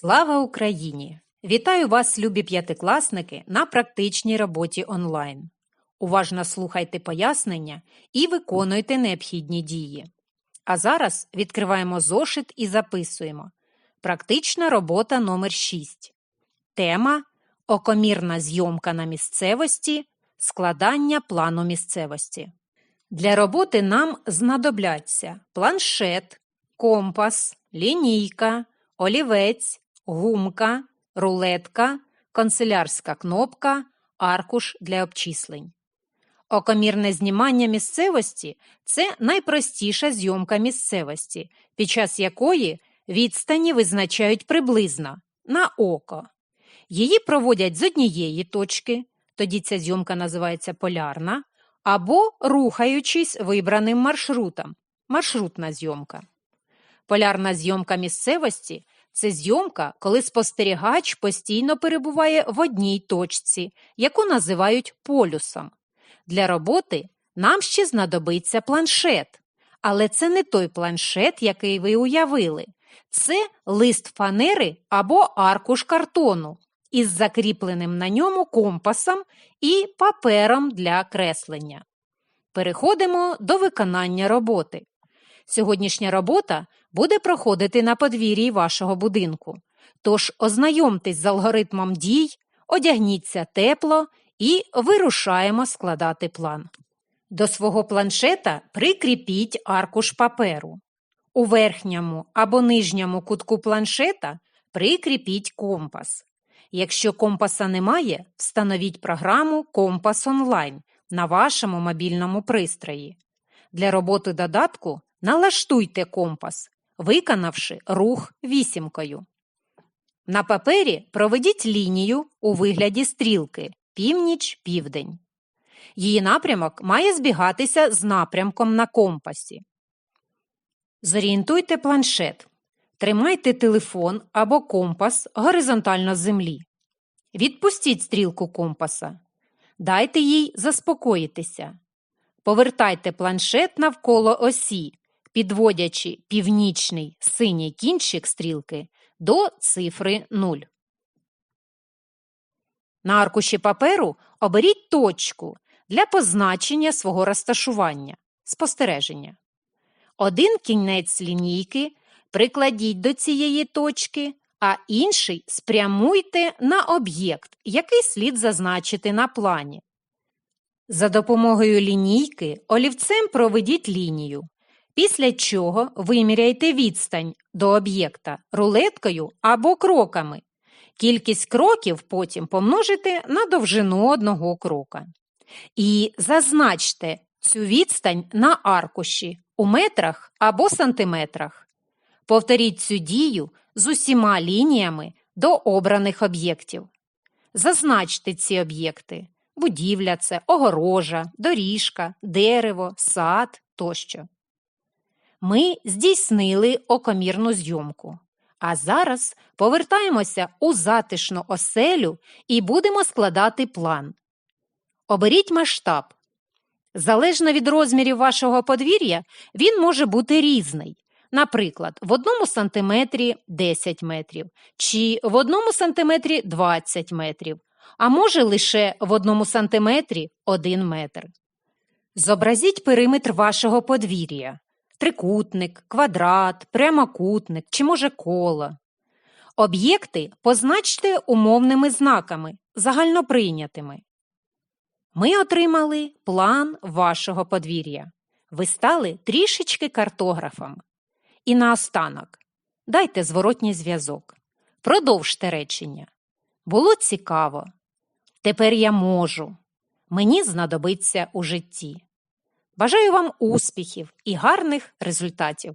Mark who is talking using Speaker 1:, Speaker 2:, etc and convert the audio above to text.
Speaker 1: Слава Україні! Вітаю вас, любі п'ятикласники, на практичній роботі онлайн. Уважно слухайте пояснення і виконуйте необхідні дії. А зараз відкриваємо зошит і записуємо. Практична робота номер 6. Тема Окомірна зйомка на місцевості, складання плану місцевості. Для роботи нам знадобляться планшет, компас, лінійка, олівець, гумка, рулетка, канцелярська кнопка, аркуш для обчислень. Окомірне знімання місцевості це найпростіша зйомка місцевості, під час якої відстані визначають приблизно на око. Її проводять з однієї точки, тоді ця зйомка називається полярна, або рухаючись вибраним маршрутом маршрутна зйомка. Полярна зйомка місцевості це зйомка, коли спостерігач постійно перебуває в одній точці, яку називають полюсом. Для роботи нам ще знадобиться планшет, але це не той планшет, який ви уявили. Це лист фанери або аркуш картону із закріпленим на ньому компасом і папером для креслення. Переходимо до виконання роботи. Сьогоднішня робота буде проходити на подвір'ї вашого будинку. Тож ознайомтесь з алгоритмом дій, одягніться тепло і вирушаємо складати план. До свого планшета прикріпіть аркуш паперу. У верхньому або нижньому кутку планшета прикріпіть компас. Якщо компаса немає, встановіть програму Компас онлайн на вашому мобільному пристрої. Для роботи додатку налаштуйте компас, виконавши рух вісімкою. На папері проведіть лінію у вигляді стрілки північ-південь. Її напрямок має збігатися з напрямком на компасі. Зорієнтуйте планшет. Тримайте телефон або компас горизонтально з землі. Відпустіть стрілку компаса. Дайте їй заспокоїтися. Повертайте планшет навколо осі, підводячи північний синій кінчик стрілки до цифри 0. На аркуші паперу оберіть точку для позначення свого розташування спостереження. Один кінець лінійки прикладіть до цієї точки, а інший спрямуйте на об'єкт, який слід зазначити на плані. За допомогою лінійки олівцем проведіть лінію, після чого виміряйте відстань до об'єкта рулеткою або кроками. Кількість кроків потім помножите на довжину одного крока. І зазначте цю відстань на аркуші у метрах або сантиметрах. Повторіть цю дію з усіма лініями до обраних об'єктів. Зазначте ці об'єкти будівля це, огорожа, доріжка, дерево, сад тощо. Ми здійснили окомірну зйомку. А зараз повертаємося у затишну оселю і будемо складати план. Оберіть масштаб. Залежно від розмірів вашого подвір'я, він може бути різний. Наприклад, в одному сантиметрі 10 метрів, чи в одному сантиметрі 20 метрів, а може лише в одному сантиметрі 1 метр. Зобразіть периметр вашого подвір'я трикутник, квадрат, прямокутник чи, може, коло. Об'єкти позначте умовними знаками, загальноприйнятими. Ми отримали план вашого подвір'я. Ви стали трішечки картографом. І наостанок дайте зворотній зв'язок. Продовжте речення. Було цікаво. Тепер я можу. Мені знадобиться у житті. Бажаю вам успіхів і гарних результатів!